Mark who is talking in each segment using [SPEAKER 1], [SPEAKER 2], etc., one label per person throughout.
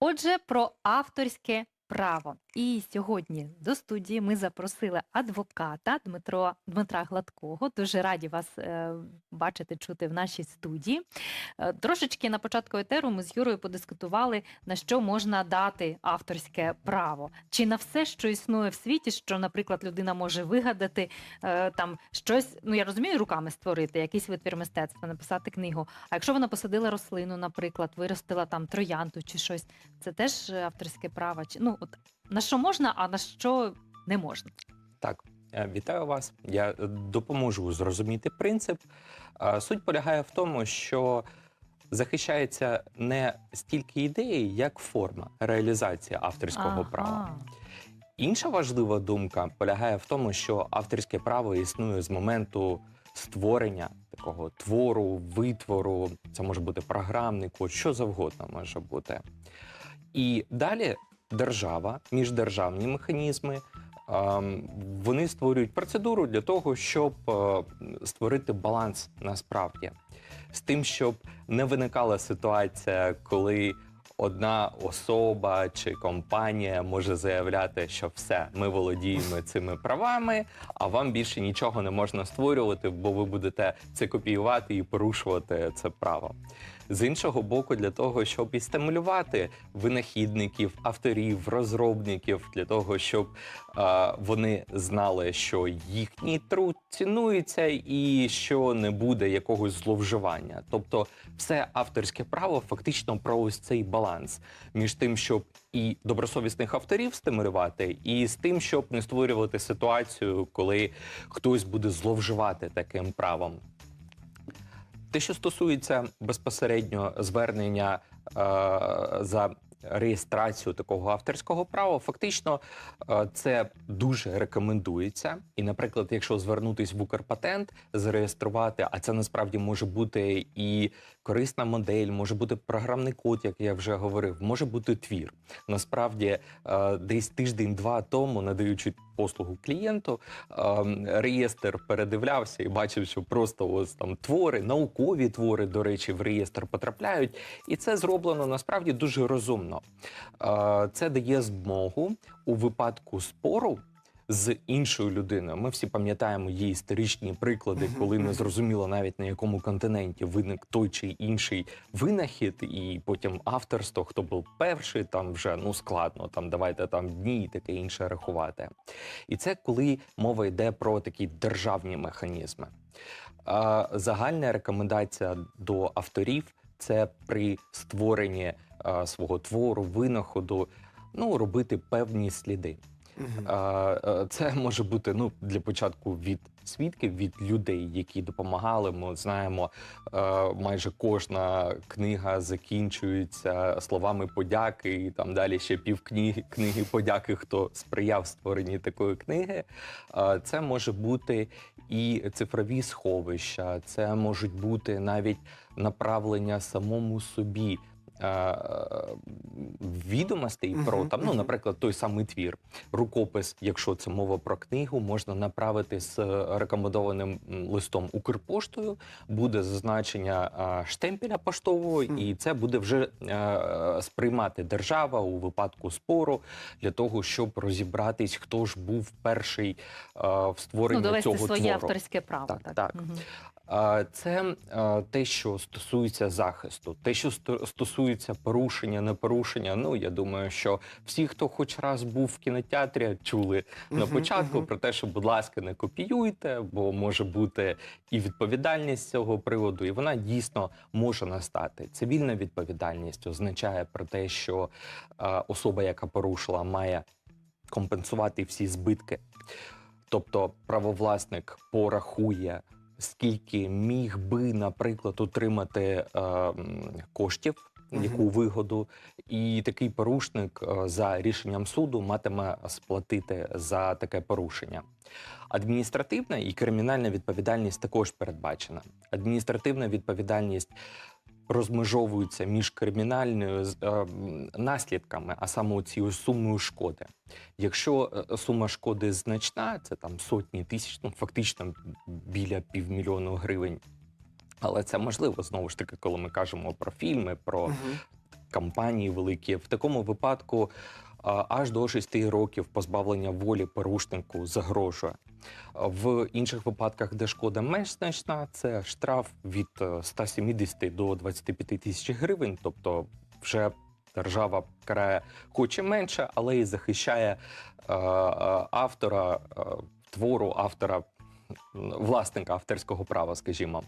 [SPEAKER 1] Отже, про авторське право. І сьогодні до студії ми запросили адвоката Дмитро Дмитра Гладкого. Дуже раді вас е, бачити, чути в нашій студії. Е, трошечки на початку етеру ми з Юрою подискутували, на що можна дати авторське право, чи на все, що існує в світі, що, наприклад, людина може вигадати е, там щось. Ну я розумію, руками створити якийсь витвір мистецтва, написати книгу. А якщо вона посадила рослину, наприклад, виростила там троянду чи щось, це теж е, авторське право. Чи ну от на що можна, а на що не можна?
[SPEAKER 2] Так, е, вітаю вас. Я е, допоможу зрозуміти принцип. Суть полягає в тому, що захищається не стільки ідеї, як форма реалізації авторського права. Інша важлива думка полягає в тому, що авторське право існує з моменту створення такого твору, витвору. Це може бути програмний код, що завгодно може бути. І далі держава, міждержавні механізми. ем, Вони створюють процедуру для того, щоб е, створити баланс насправді з тим, щоб не виникала ситуація, коли одна особа чи компанія може заявляти, що все, ми володіємо цими правами, а вам більше нічого не можна створювати, бо ви будете це копіювати і порушувати це право. З іншого боку, для того, щоб і стимулювати винахідників, авторів, розробників, для того, щоб е, вони знали, що їхній труд цінується і що не буде якогось зловживання. Тобто, все авторське право фактично про ось цей баланс між тим, щоб і добросовісних авторів стимулювати, і з тим, щоб не створювати ситуацію, коли хтось буде зловживати таким правом. Те, що стосується безпосередньо звернення е, за реєстрацію такого авторського права, фактично е, це дуже рекомендується. І, наприклад, якщо звернутись в Укрпатент, зареєструвати, а це насправді може бути і корисна модель, може бути програмний код, як я вже говорив, може бути твір. Насправді, е, десь тиждень-два тому, надаючи послугу клієнту, реєстр передивлявся і бачив, що просто ось там твори, наукові твори, до речі, в реєстр потрапляють. І це зроблено насправді дуже розумно. Це дає змогу у випадку спору. З іншою людиною ми всі пам'ятаємо її історичні приклади, коли не зрозуміло навіть на якому континенті виник той чи інший винахід, і потім авторство, хто був перший, там вже ну складно. Там давайте там дні і таке інше рахувати. І це коли мова йде про такі державні механізми. А, Загальна рекомендація до авторів це при створенні а, свого твору, винаходу, ну робити певні сліди. Е, Це може бути ну для початку від свідків, від людей, які допомагали. Ми знаємо, е, майже кожна книга закінчується словами подяки, і там далі ще пів книги, книги подяки, хто сприяв створенні такої книги. Е, Це може бути і цифрові сховища, це можуть бути навіть направлення самому собі. Е, Відомостей про там, ну, наприклад, той самий твір, рукопис, якщо це мова про книгу, можна направити з рекомендованим листом Укрпоштою, буде зазначення штемпеля поштового,
[SPEAKER 3] Мгм.
[SPEAKER 2] і це буде вже е, сприймати держава у випадку спору для того, щоб розібратись, хто ж був перший е, в створенні
[SPEAKER 1] Ну, довести
[SPEAKER 2] цього
[SPEAKER 1] своє
[SPEAKER 2] твору.
[SPEAKER 1] авторське право.
[SPEAKER 2] Так, так.
[SPEAKER 1] Мгм.
[SPEAKER 2] А, Це те, що стосується захисту, те, що сто- стосується порушення, не порушення. Ну я думаю, що всі, хто хоч раз був в кінотеатрі, чули на початку про те, що, будь ласка, не копіюйте, бо може бути і відповідальність з цього приводу, і вона дійсно може настати. Цивільна відповідальність означає про те, що особа, яка порушила, має компенсувати всі збитки. Тобто правовласник порахує, скільки міг би, наприклад, отримати е, коштів, яку вигоду, і такий порушник е, за рішенням суду матиме сплатити за таке порушення. Адміністративна і кримінальна відповідальність також передбачена. Адміністративна відповідальність розмежовується між кримінальною е, наслідками, а саме цією сумою шкоди. Якщо е, сума шкоди значна, це там сотні тисяч, ну фактично біля півмільйону гривень. Але це можливо знову ж таки, коли ми кажемо про фільми, про
[SPEAKER 3] Мгм.
[SPEAKER 2] кампанії великі. В такому випадку аж до 6 років позбавлення волі порушнику загрожує. В інших випадках, де шкода менш значна, це штраф від е, 170 до 25 тисяч гривень, тобто вже держава карає хоч і менше, але і захищає е, е, автора е, твору, автора. Власника авторського права, скажімо,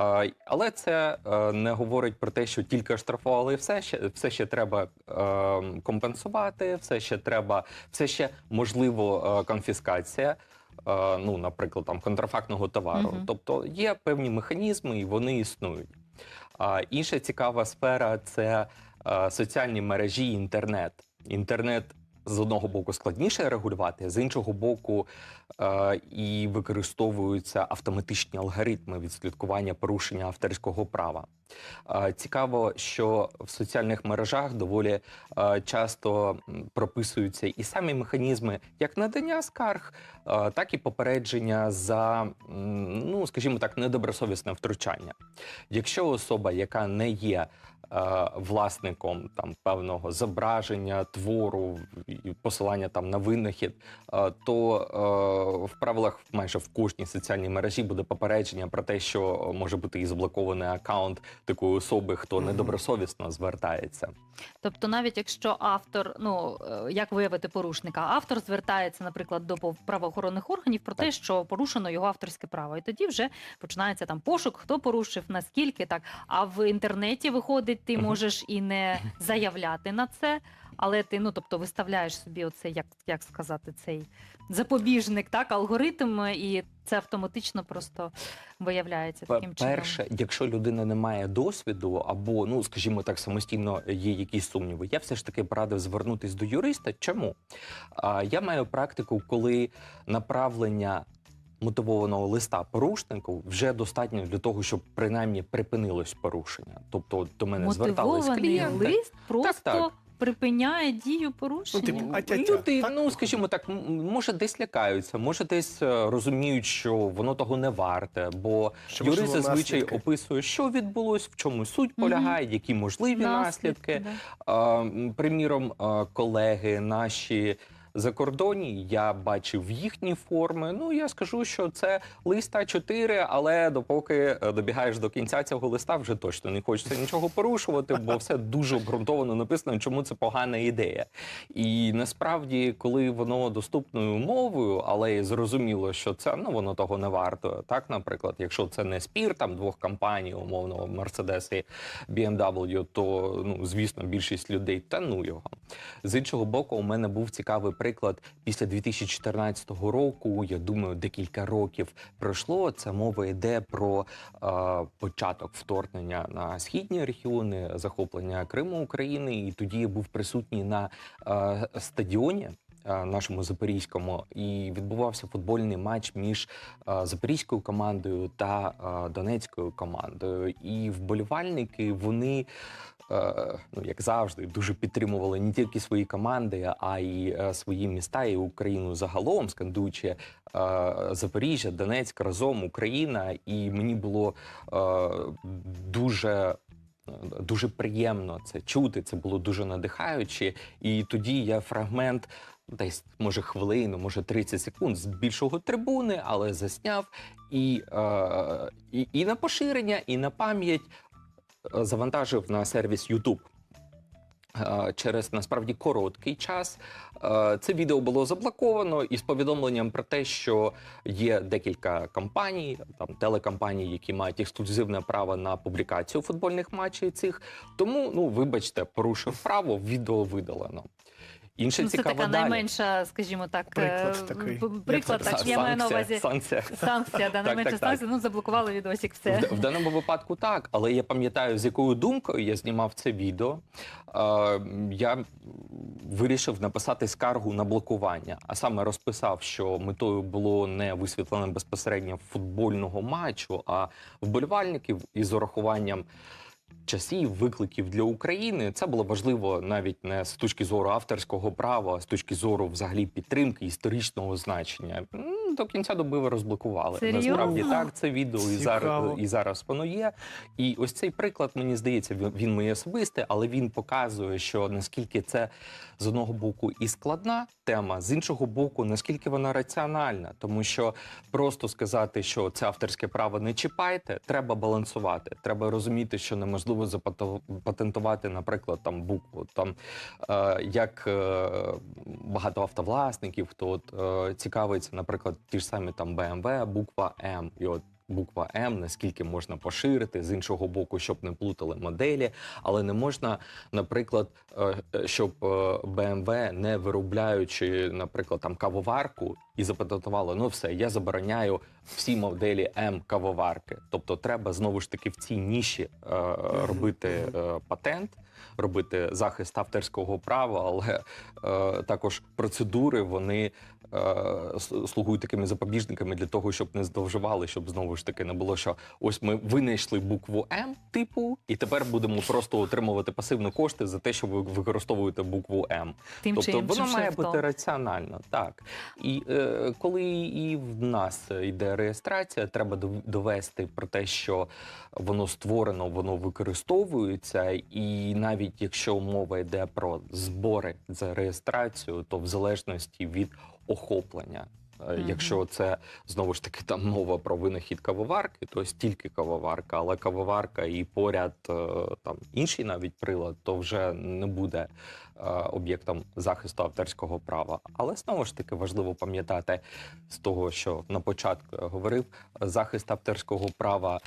[SPEAKER 2] Е, але це е, не говорить про те, що тільки штрафували і все ще все ще треба е, компенсувати, все ще треба, все ще можливо конфіскація. Ну, наприклад, там контрафактного товару.
[SPEAKER 1] Мгм.
[SPEAKER 2] Тобто є певні механізми, і вони існують. А інша цікава сфера це соціальні мережі, інтернет. Інтернет з одного боку складніше регулювати, з іншого боку, е, і використовуються автоматичні алгоритми відслідкування порушення авторського права. Цікаво, що в соціальних мережах доволі часто прописуються і самі механізми як надання скарг, так і попередження за, ну скажімо так, недобросовісне втручання. Якщо особа, яка не є власником там певного зображення, твору посилання там на винахід, то в правилах майже в кожній соціальній мережі буде попередження про те, що може бути і заблокований аккаунт такої особи, хто недобросовісно звертається.
[SPEAKER 1] Тобто, навіть якщо автор, ну е, як виявити порушника, автор звертається, наприклад, до правоохоронних органів про те, що порушено його авторське право, і тоді вже починається там пошук, хто порушив, наскільки так. А в інтернеті виходить, ти можеш і не заявляти на це. Але ти ну тобто виставляєш собі оце, як, як сказати, цей запобіжник, так, алгоритм, і це автоматично просто виявляється таким чином.
[SPEAKER 2] Перше, якщо людина не має досвіду, або ну скажімо так, самостійно є якісь сумніви, я все ж таки порадив звернутись до юриста. Чому? А, я маю практику, коли направлення. Мотивованого листа порушнику вже достатньо для того, щоб принаймні припинилось порушення. Тобто до мене звертались клієнти.
[SPEAKER 1] лист просто
[SPEAKER 2] так.
[SPEAKER 1] Припиняє дію порушення.
[SPEAKER 3] типу, а тя-тя,
[SPEAKER 2] Люди,
[SPEAKER 3] так?
[SPEAKER 2] ну скажімо так, м- може десь лякаються, може десь е, розуміють, що воно того не варте, бо
[SPEAKER 3] Що,
[SPEAKER 2] юрист
[SPEAKER 3] можливо,
[SPEAKER 2] зазвичай
[SPEAKER 3] наслідки?
[SPEAKER 2] описує, що відбулось, в чому суть полягає, які можливі наслідки.
[SPEAKER 1] да.
[SPEAKER 2] А, м, Приміром, колеги наші. Закордонні я бачив їхні форми. Ну я скажу, що це лист А4, але допоки е, добігаєш до кінця цього листа, вже точно не хочеться нічого порушувати, бо все дуже обґрунтовано написано, чому це погана ідея. І насправді, коли воно доступною мовою, але й зрозуміло, що це ну воно того не варто. Так, наприклад, якщо це не спір там двох компаній, умовно Mercedes і BMW, то ну звісно більшість людей та ну його. З іншого боку, у мене був цікавий приклад після 2014 року. Я думаю, декілька років пройшло. Це мова йде про е, початок вторгнення на східні регіони, захоплення Криму України. І тоді я був присутній на е, стадіоні. Е, Нашому запорізькому і відбувався футбольний матч між е, запорізькою командою та е, донецькою командою. І вболівальники вони ну як завжди, дуже підтримували не тільки свої команди, а й свої міста і Україну загалом, скандуючи Запоріжжя, Донецьк разом Україна. І мені було дуже. Дуже приємно це чути, це було дуже надихаюче. І тоді я фрагмент, десь може хвилину, може 30 секунд з більшого трибуни, але засняв і, е, і, і на поширення, і на пам'ять е, завантажив на сервіс YouTube. Е, Через насправді короткий час Е, це відео було заблоковано із повідомленням про те, що є декілька компаній, там телекомпаній, які мають ексклюзивне право на публікацію футбольних матчів цих. Тому, ну вибачте, порушив право, відео видалено. Інше
[SPEAKER 1] Ну, це
[SPEAKER 2] цікаво
[SPEAKER 1] така
[SPEAKER 2] далі.
[SPEAKER 1] найменша, скажімо так,
[SPEAKER 3] Приклад
[SPEAKER 1] е,
[SPEAKER 3] такий.
[SPEAKER 1] приклад,
[SPEAKER 3] це
[SPEAKER 1] так, я маю на
[SPEAKER 2] Санкція,
[SPEAKER 1] увазі
[SPEAKER 2] санкція.
[SPEAKER 1] санкція, да, найменша
[SPEAKER 2] так, так.
[SPEAKER 1] санкція, ну заблокували відосик, все.
[SPEAKER 2] В, в даному випадку так, але я пам'ятаю, з якою думкою я знімав це відео. Е, я вирішив написати скаргу на блокування, а саме розписав, що метою було не висвітлення безпосередньо футбольного матчу, а вболівальників із урахуванням. Часів, викликів для України це було важливо навіть не з точки зору авторського права, а з точки зору взагалі підтримки історичного значення. Ну, до кінця доби ви розблокували.
[SPEAKER 1] Серйозно?
[SPEAKER 2] Насправді так, це відео і зараз, і зараз воно є. І ось цей приклад, мені здається, він, він мій особистий, але він показує, що наскільки це з одного боку і складна тема, з іншого боку, наскільки вона раціональна, тому що просто сказати, що це авторське право не чіпайте, треба балансувати. Треба розуміти, що неможливо запатентувати, наприклад, там букву. Там е, як е, багато автовласників, хто от е, цікавиться, наприклад, ті ж самі там BMW, буква М, і от. Буква М, наскільки можна поширити з іншого боку, щоб не плутали моделі, але не можна, наприклад, е, е, щоб е, BMW, не виробляючи, наприклад, там кавоварку і запатентувало, ну все, я забороняю всі моделі М кавоварки. Тобто, треба знову ж таки в цій ніші робити патент, робити захист авторського права, але е, також процедури вони слугують такими запобіжниками для того, щоб не здовживали, щоб знову ж таки не було, що ось ми винайшли букву М типу, і тепер будемо просто отримувати пасивні кошти за те, що ви використовуєте букву М.
[SPEAKER 1] Тим
[SPEAKER 2] Тобто
[SPEAKER 1] іншим
[SPEAKER 2] воно має
[SPEAKER 1] шрифтом.
[SPEAKER 2] бути раціонально, так. І е, коли і в нас йде реєстрація, треба довести про те, що воно створено, воно використовується, і навіть якщо мова йде про збори за реєстрацію, то в залежності від охоплення. е. Якщо це знову ж таки там мова про винахід кавоварки, то ось тільки кавоварка, але кавоварка і поряд е, там інший навіть прилад, то вже не буде е, об'єктом захисту авторського права. Але знову ж таки важливо пам'ятати з того, що на початку я говорив, захист авторського права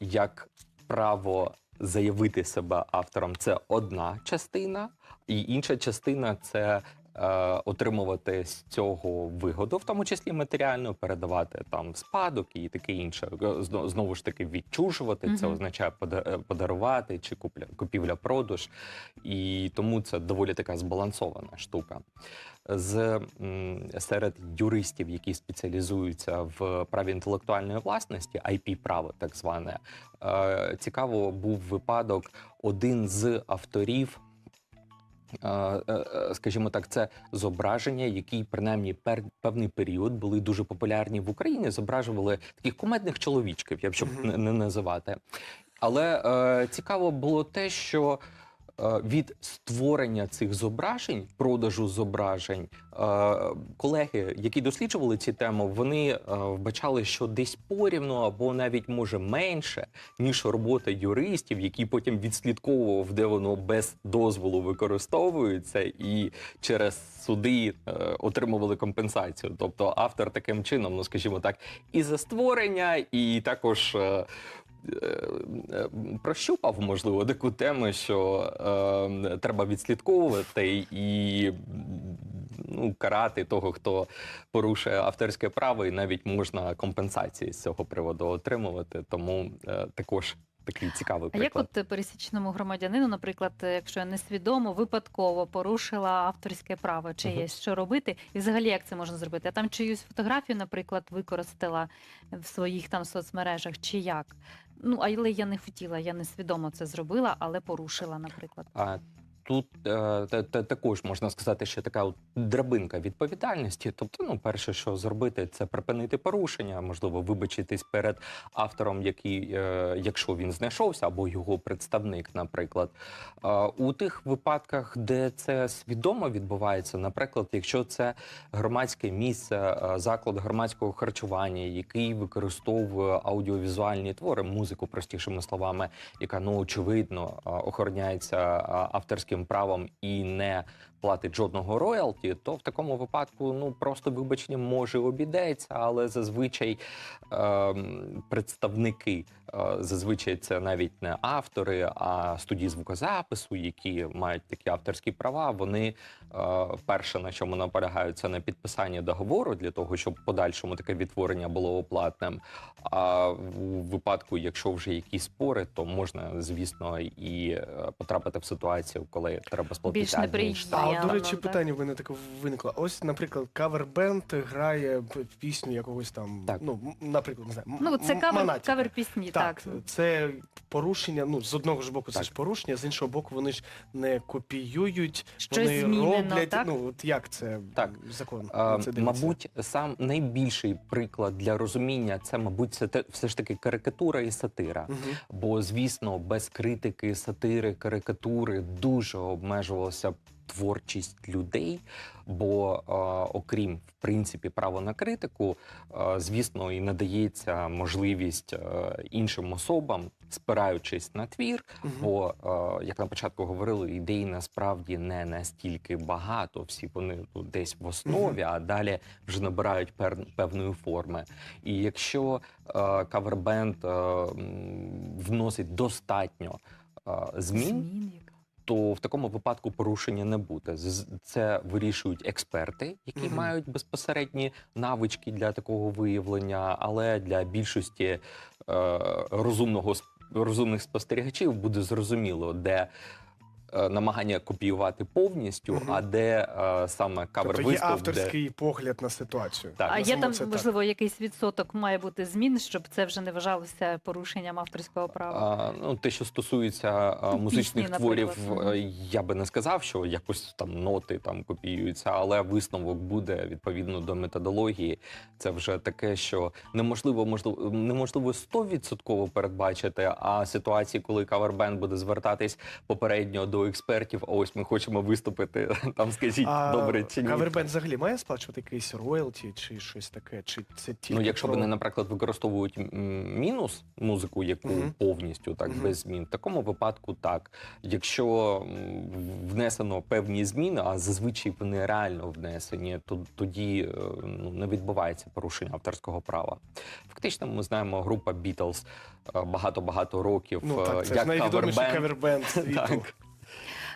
[SPEAKER 2] як право заявити себе автором це одна частина, і інша частина це. Е, Отримувати з цього вигоду, в тому числі матеріально, передавати там спадок і таке інше. Е, Знову ж таки, відчужувати це означає е, подарувати чи купівля-продаж, і тому це доволі така збалансована штука. З серед юристів, які спеціалізуються в праві інтелектуальної власності, ip право так зване, цікаво був випадок. Один з авторів. Е, е, Скажімо так, це зображення, які принаймні пер, певний період були дуже популярні в Україні. Зображували таких кумедних чоловічків, я б щоб не, називати. Але е, цікаво було те, що від створення цих зображень, продажу зображень, е, колеги, які досліджували ці теми, вони е, вбачали, що десь порівну або навіть може менше, ніж робота юристів, які потім відслідковував, де воно без дозволу використовується, і через суди е, отримували компенсацію. Тобто автор таким чином, ну скажімо так, і за створення, і також. Е, е, Прощупав, можливо, таку тему, що е, треба відслідковувати і ну, карати того, хто порушує авторське право, і навіть можна компенсації з цього приводу отримувати. Тому е, також такий цікавий
[SPEAKER 1] А як от пересічному громадянину, наприклад, е, якщо я несвідомо, випадково порушила авторське право чиєсь, що робити? І взагалі як це можна зробити? Я там чиюсь фотографію, наприклад, використала в своїх там соцмережах, чи як? Ну, але я не хотіла, я несвідомо це зробила, але порушила, наприклад.
[SPEAKER 2] А тут е, та- та- також можна сказати, що така от драбинка відповідальності. Тобто, ну, перше, що зробити, це припинити порушення, можливо, вибачитись перед автором, який, е, якщо він знайшовся, або його представник, наприклад. Е, у тих випадках, де це свідомо відбувається, наприклад, якщо це громадське місце, е, заклад громадського харчування, який використовує аудіовізуальні твори, музику, простішими словами, яка ну очевидно а, охороняється а, авторським правом і не платить жодного роялті, то в такому випадку ну просто вибачення може обійдеться, але зазвичай ем, представники, е, зазвичай це навіть не автори, а студії звукозапису, які мають такі авторські права. Вони е, перше на чому наполягають, це на підписання договору для того, щоб в подальшому таке відтворення було оплатним. А в випадку, якщо вже якісь спори, то можна, звісно, і е, потрапити в ситуацію, коли треба сплатити
[SPEAKER 1] Більш неприємно.
[SPEAKER 3] А от, до речі,
[SPEAKER 1] так?
[SPEAKER 3] питання в мене таке виникло. Ось, наприклад, кавер-бенд грає пісню якогось там,
[SPEAKER 2] Так.
[SPEAKER 3] ну, наприклад, не знаю,
[SPEAKER 1] Ну, це кавер,
[SPEAKER 3] Монатіка.
[SPEAKER 1] кавер пісні,
[SPEAKER 3] Так,
[SPEAKER 1] так.
[SPEAKER 3] це порушення. Ну, з одного ж боку, це
[SPEAKER 2] Так.
[SPEAKER 3] ж порушення, з іншого боку, вони ж не копіюють,
[SPEAKER 1] Щось
[SPEAKER 3] вони
[SPEAKER 1] змінено,
[SPEAKER 3] роблять.
[SPEAKER 1] так?
[SPEAKER 3] Ну, от як це
[SPEAKER 2] Так.
[SPEAKER 3] закон?
[SPEAKER 2] А,
[SPEAKER 3] на це дивиться?
[SPEAKER 2] мабуть, сам найбільший приклад для розуміння це, мабуть, це те- все ж таки карикатура і сатира.
[SPEAKER 3] Мгм.
[SPEAKER 2] Бо, звісно, без критики, сатири, карикатури дуже обмежувалася б творчість людей. Бо, е, окрім в принципі права на критику, е, звісно, і надається можливість е, іншим особам, спираючись на твір.
[SPEAKER 3] Мгм.
[SPEAKER 2] Бо, е, як на початку говорили, ідей насправді не настільки багато. Всі вони десь в основі, а далі вже набирають пер- певної форми. І якщо е, кавербенд е, вносить достатньо змін,
[SPEAKER 1] Змін,
[SPEAKER 2] то в такому випадку порушення не буде. Це вирішують експерти, які
[SPEAKER 3] Мгм.
[SPEAKER 2] мають безпосередні навички для такого виявлення, але для більшості е, розумного розумних спостерігачів буде зрозуміло, де. Е, Намагання копіювати повністю,
[SPEAKER 3] Мгм.
[SPEAKER 2] а де е, саме кавер
[SPEAKER 3] Тобто є
[SPEAKER 2] виступ, де
[SPEAKER 3] авторський погляд на ситуацію.
[SPEAKER 2] Так.
[SPEAKER 1] А
[SPEAKER 3] На
[SPEAKER 1] є там,
[SPEAKER 3] так.
[SPEAKER 1] можливо, якийсь відсоток має бути змін, щоб це вже не вважалося порушенням авторського права.
[SPEAKER 2] А, ну, те, що стосується а,
[SPEAKER 1] Ну,
[SPEAKER 2] музичних
[SPEAKER 1] пісні,
[SPEAKER 2] творів,
[SPEAKER 1] наприклад.
[SPEAKER 2] е, я би не сказав, що якось там ноти там копіюються, але висновок буде відповідно до методології. Це вже таке, що неможливо можливо неможливо стовідсотково передбачити. А ситуації, коли кавербенд буде звертатись попередньо до експертів, а ось ми хочемо виступити там, скажіть
[SPEAKER 3] А
[SPEAKER 2] добре чи ні.
[SPEAKER 3] кавербенд взагалі має сплачувати якісь роялті чи щось таке? Чи це тільки
[SPEAKER 2] Ну, якщо
[SPEAKER 3] про...
[SPEAKER 2] вони, наприклад, використовують мінус музику, яку
[SPEAKER 3] Мгм.
[SPEAKER 2] повністю так
[SPEAKER 3] Мгм.
[SPEAKER 2] без змін, в такому випадку так. Якщо внесено певні зміни, а зазвичай вони реально внесені, то тоді е, ну, не відбувається порушення авторського права. Фактично, ми знаємо, група Beatles е, багато-багато років
[SPEAKER 3] Ну
[SPEAKER 2] е,
[SPEAKER 3] так, це ж
[SPEAKER 2] як
[SPEAKER 3] найвідоміший
[SPEAKER 2] кавербенд.
[SPEAKER 3] кавербенд світу.
[SPEAKER 2] Так.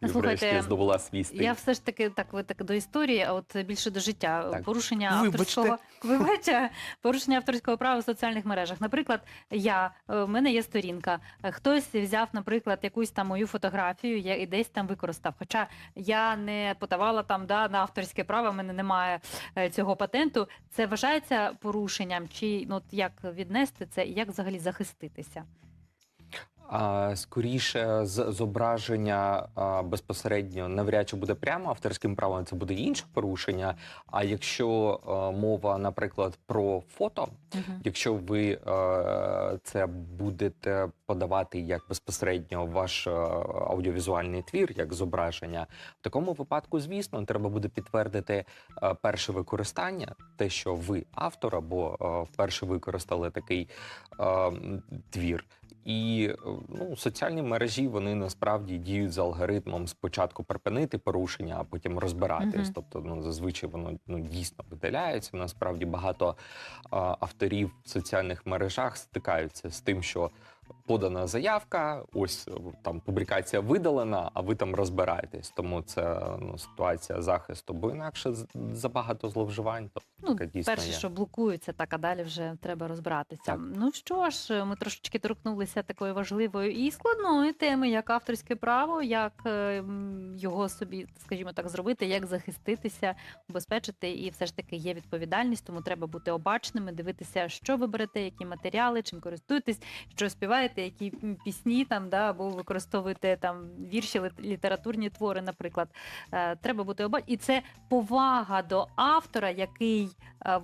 [SPEAKER 1] Ну,
[SPEAKER 2] І
[SPEAKER 1] слухайте,
[SPEAKER 2] врешті здобула свій стиль.
[SPEAKER 1] Я все ж таки так, ви так до історії, а от більше до життя.
[SPEAKER 2] Так.
[SPEAKER 1] Порушення
[SPEAKER 3] Вибачте.
[SPEAKER 1] авторського вибачте, порушення авторського права в соціальних мережах. Наприклад, я е, в мене є сторінка. Хтось взяв, наприклад, якусь там мою фотографію я і десь там використав. Хоча я не подавала там да, на авторське право, в мене немає е, цього патенту. Це вважається порушенням, чи ну як віднести це і як взагалі захиститися?
[SPEAKER 2] Скоріше, з зображення безпосередньо навряд чи буде прямо авторським правом, це буде інше порушення. А якщо мова, наприклад, про фото,
[SPEAKER 1] Мгм.
[SPEAKER 2] якщо ви е, це будете подавати як безпосередньо ваш е, аудіовізуальний твір, як зображення, в такому випадку, звісно, треба буде підтвердити е, перше використання, те, що ви автор або е, вперше використали такий е, твір. І ну, соціальні мережі вони насправді діють за алгоритмом спочатку припинити порушення, а потім розбиратись.
[SPEAKER 1] Мгм.
[SPEAKER 2] Тобто, ну зазвичай воно ну дійсно видаляється. Насправді багато а, авторів в соціальних мережах стикаються з тим, що подана заявка, ось е, там публікація видалена, а ви там розбираєтесь. Тому це ну, ситуація захисту, бо інакше забагато зловживань. То
[SPEAKER 1] Ну,
[SPEAKER 2] дійсно
[SPEAKER 1] перше,
[SPEAKER 2] є.
[SPEAKER 1] що блокується, так а далі вже треба розбиратися.
[SPEAKER 2] Так.
[SPEAKER 1] Ну що ж, ми трошечки торкнулися такої важливої і складної теми, як авторське право, як е, його собі, скажімо так, зробити, як захиститися, убезпечити. І все ж таки є відповідальність, тому треба бути обачними, дивитися, що ви берете, які матеріали, чим користуєтесь, що співаєте, які пісні там, да, або використовуєте там вірші, літ- літературні твори, наприклад. Е, Треба бути обачним. І це повага до автора, який е,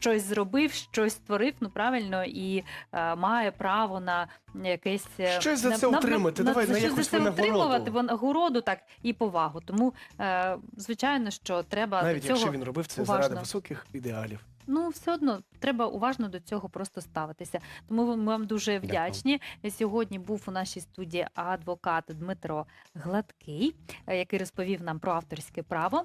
[SPEAKER 1] щось зробив, щось створив, ну правильно, і е, має право на якесь
[SPEAKER 3] Щось за це отримати. Давай, на
[SPEAKER 1] щось
[SPEAKER 3] якусь
[SPEAKER 1] за це
[SPEAKER 3] винагороду.
[SPEAKER 1] отримувати винагороду, так і повагу. Тому е, звичайно, що треба
[SPEAKER 3] Навіть
[SPEAKER 1] до цього
[SPEAKER 3] якщо він робив це
[SPEAKER 1] уважно.
[SPEAKER 3] заради високих ідеалів.
[SPEAKER 1] Ну, все одно треба уважно до цього просто ставитися. Тому ми вам дуже вдячні. Сьогодні був у нашій студії адвокат Дмитро Гладкий, е, який розповів нам про авторське право.